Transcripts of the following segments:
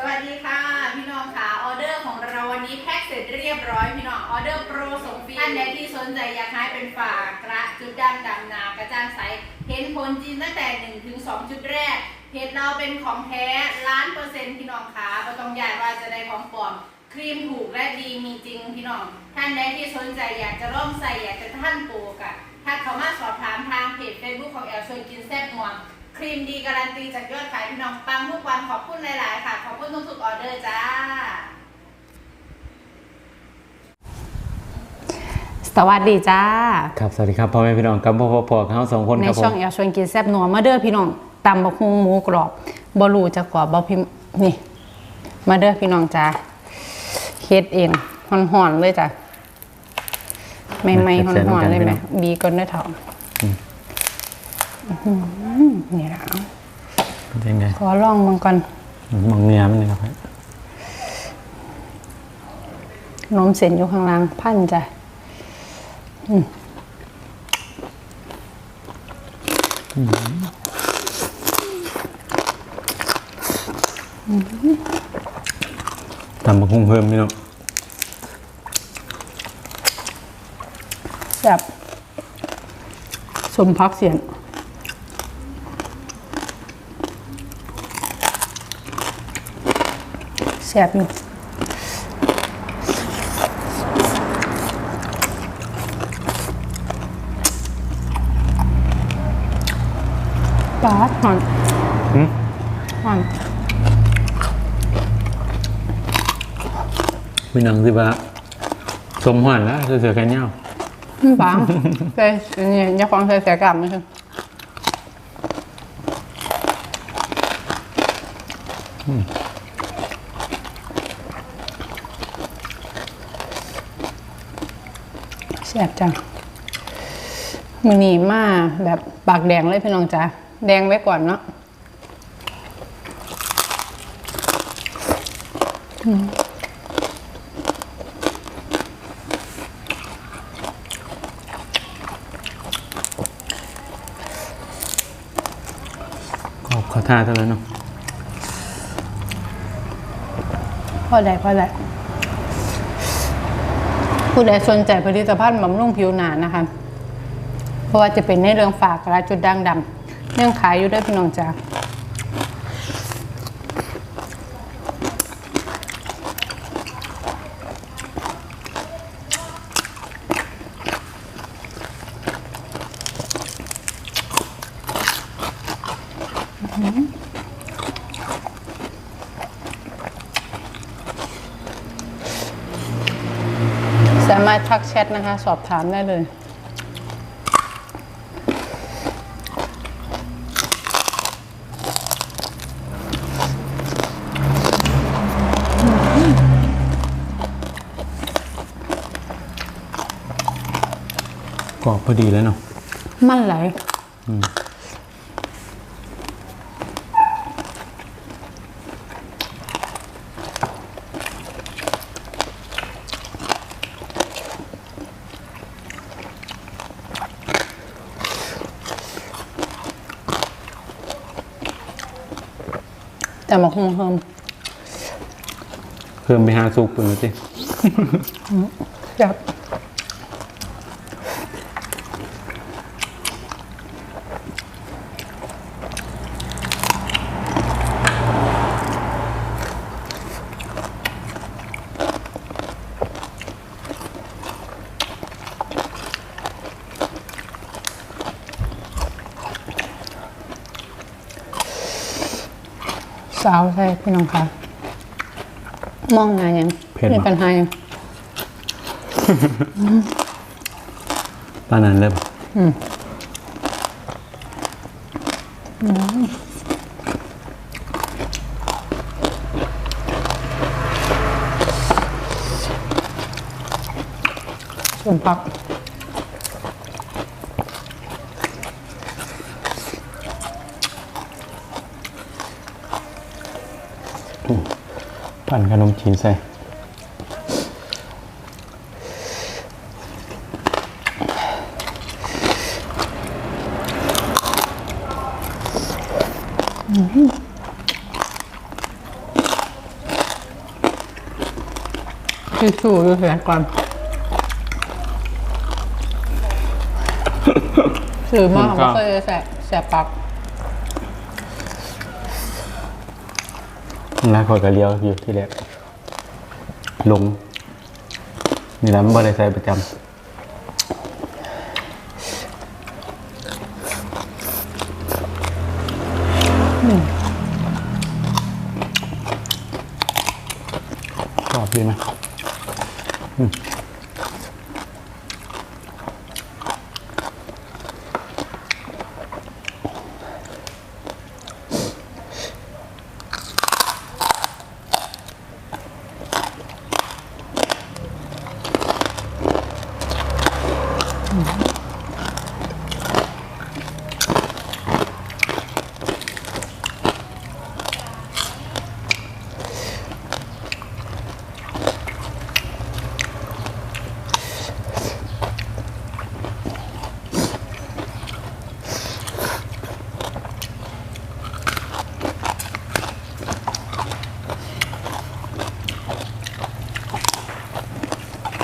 สวัสดีค่ะ พี่น้องค่ะออเดอร์ของเราวันนี้แพ็คเสร็จเรียบร้อยพี่น้องออเดอร์โปรส่งฟรีท่านใดที่สนใจอยากให้เป็นฝากกระจุดดำดำนากระจ่างใสเห็นผลจริงตั้งแต่1ถึง2จุดแรกเพจเราเป็นของแท้ล้านเปอร์เซ็นต์พี่น้องค่ะก็ต้องย้ายว่าจะได้ของปลอมครีมถูกและดีมีจริงพี่น้อง ท่านใดที่สนใจอยากจะร่วมใส่อยากจะท่านโปรกะถ้าเขามาสอบถามทางเพจเฟซบุ๊กของแอลชวนกินแซ่บนัว ครีมดีการันตีจากยอดขายพี่น้องปังทุกวันขอบคุณหลาย ๆ ค่ะ ขอบคุณทุกๆออเดอร์จ้า สวัสดีจ้า ครับ สวัสดีครับพ่อแม่พี่น้องกับพ่อพ่อพ่อเขาสองคนในครับผช่องม เอลชวนกินแซ่บนัวมาเด้อพี่น้องตำบักฮุงหมูกรอบบรูจะกรอบบอพิมนี่ มาเด้อพี่น้องจ้าเฮ็ดเองห่อนๆเลยจ้ะไม่ไม่ๆห่อนๆเลยไหมบีก่อนเด้อเถาอื้อหือ นี่นะเป็นยังไงขอลองมันก่อนมองเนื้อมันเลยครับนมเส้นอยู่ข้างล่างพันจ้ะอืมตำบักหุ่งเพิ่มพี่น้องแซ่บสมพักเสียน แซ่บอยู่ปลาหอนหืมหอนพี่น้องสิบะสมหวานแล้วเสือๆแค่เนี้ยปลาใส่อันนี้อยาฟังใส่เสียกลับไหมคะ แซ่บจังมือนีมาแบบปากแดงเลยพี่น้องจ้าแดงไว้ก่อนเนาะขอบขอท่าเท่านั้นเนาะพอได้พอได้ ผู้ใดสนใจผลิตภัณฑ์บำรุงผิวหนานะคะ เพราะว่าจะเป็นในเรื่องฝากกระจุดด่างดำเรื่องขายอยู่ด้วยพี่น้องจ้า ถทักแชทนะคะ สอบถามได้เลยกรอบพอดีแล้วเนาะ มันไหล แต่หมกฮงเฮิมเพิ่มไปห้าซุปเป็นสิครับ สาวใช่พี่น้องค่ะมองหายังมีปัญหายังปานนั้นเลยปะส่วนผัก ปั่นขนมจีนใส่ที่สู้ด้วยเสีงก่อนสื่อมากไม่เคยแสบแสบปาก นะคอยก็เลี้ยวอยู่ที่แรกลงนี่แหละมันบ่ได้ใส่ประจำ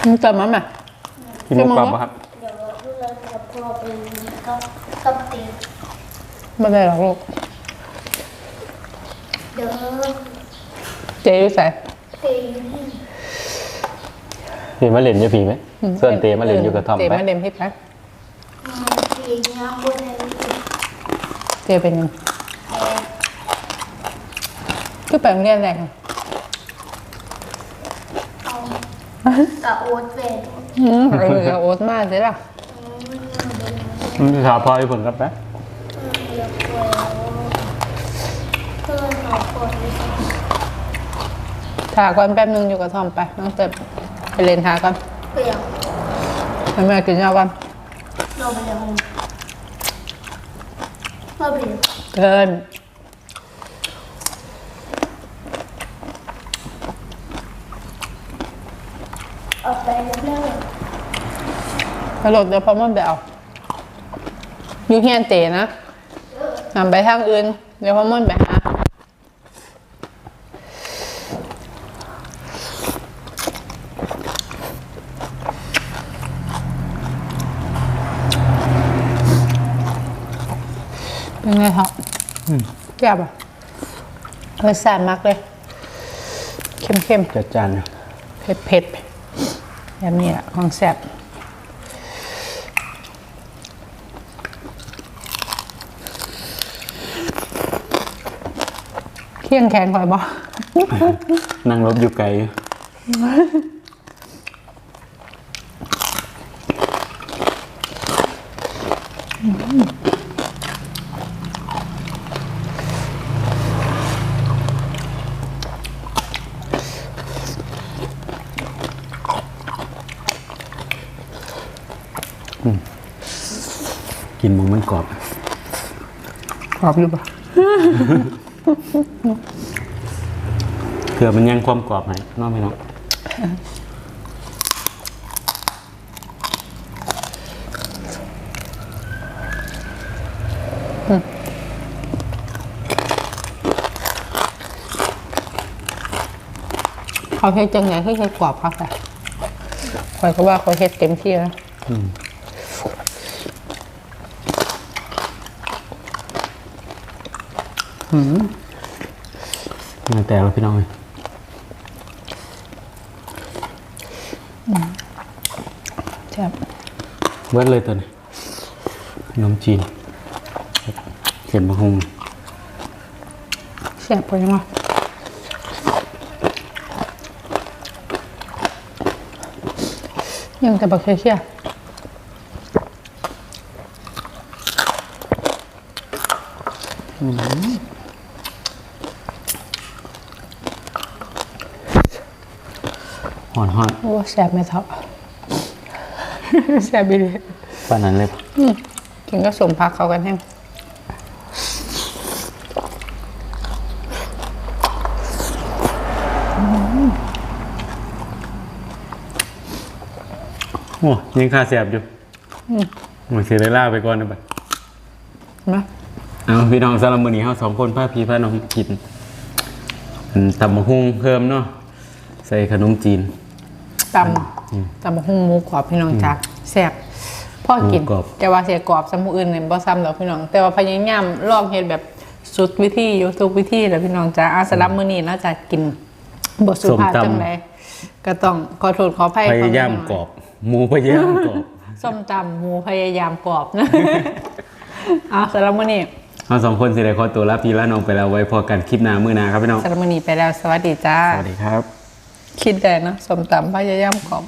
มึงเติมมั้ยไหม กินหมูกรอบปะครับ เดี๋ยวเราเราจะพอเป็นกับกับเตียงไม่ได้หรอกลูก เดี๋ยวเจ๊อยู่ใส่เตียงเห็นมาเล่นอยู่ผีไหมส่วนเตมาเล่นอยู่กระท่อมเจ๊ไปมาเล่นที่ไปเตียงยังบนนั้นเจ๊เป็นยังคือไปโรงเรียนแรกอะเอา กับโอ๊ตเป็นอืมเออกับโอ๊ตมากเลยล่ะมันจะถามพ่อให้ผลครับแป๊บเรียกว่าเพื่อนเขาคนที่ถาก่อนแป๊บนึงอยู่กับทอมไปน้องเติมไปเล่นทาก่อนเปลี่ยนให้แม่กินยาก่อนเราไปยังเราเปลี่ยนเกิน ออกไปแล้วเลิกกระโดดเดี๋ยวพอมันไปเอาอยู่เฮียนเตนะนำไปทางอื่น เดี๋ยวพอมันไปหาเป็นไงครับแซ่บอะรสชาติมากเลยเข้มๆ จัดจานนะเผ็ดเผ็ดๆ แบบนี้แหละของแซ่บเคี่ยงแขนคอยบอนั่งรถอยู่ไกล กินหมึงมันกรอบกรอบอยู่ปะเผื่อมันยังความกรอบให้น้องไม่น้องเขาเฮ็ดจังไงคือเฮ็ดกรอบครับแต่คอยก็ว่าเขาเฮ็ดเต็มที่แล้ว มาแต่เราพี่น้องเลยแซ่บเบิดเลยตัวนี้ขนมจีนเขียนมะฮุงแซ่บไปยังวะยังแต่บักเคี่ยวห่อน ห่อนๆโอ้แซ่บไม่เท่าแซ่บอีเลยปานนั้นเลยปะกินก็สมพักเขากันแห้งโอ้ยังค่าแสบอยู่หมดเสียเวลาไปก่อนนะบัดนะเอาพี่น้องสำหรับมื้อนี้เฮาสองคนพาพี่พาน้องกินอันตำมะฮุงเพิ่มเนาะใส่ขนมจีน ตำตำบักหุ่งหมูกรอบพี่น้องจ้าแซ่บพ่อกินหมูกรอบแต่ว่าเสียกรอบสมูอื่นเนี่ยบ่ซ้ำหรอกพี่น้อง แต่ว่าพยายามลองเฮ็ดแบบสุดวิธีอยู่ทุกวิธีแหล้วพี่น้องจ้าอาสำหรับมื้อนี้น่าจะกินบ่สุภาพจังไดก็ต้องขอโทษขออภัยพยายามกรอบหมูพยายามกรอบส้มตำหมูพยายามกรอบนะเอาสำหรับมื้อนี้เราสองคนสิได้ขอตัวลาพี่ละน้องไปแล้วไว้พอกันคลิปหน้ามื้อหน้าครับพี่น้องสำหรับมื้อนี้ไปแล้วสวัสดีจ้าสวัสดีครับ คิดได้นะสมตำพยายามกรอบ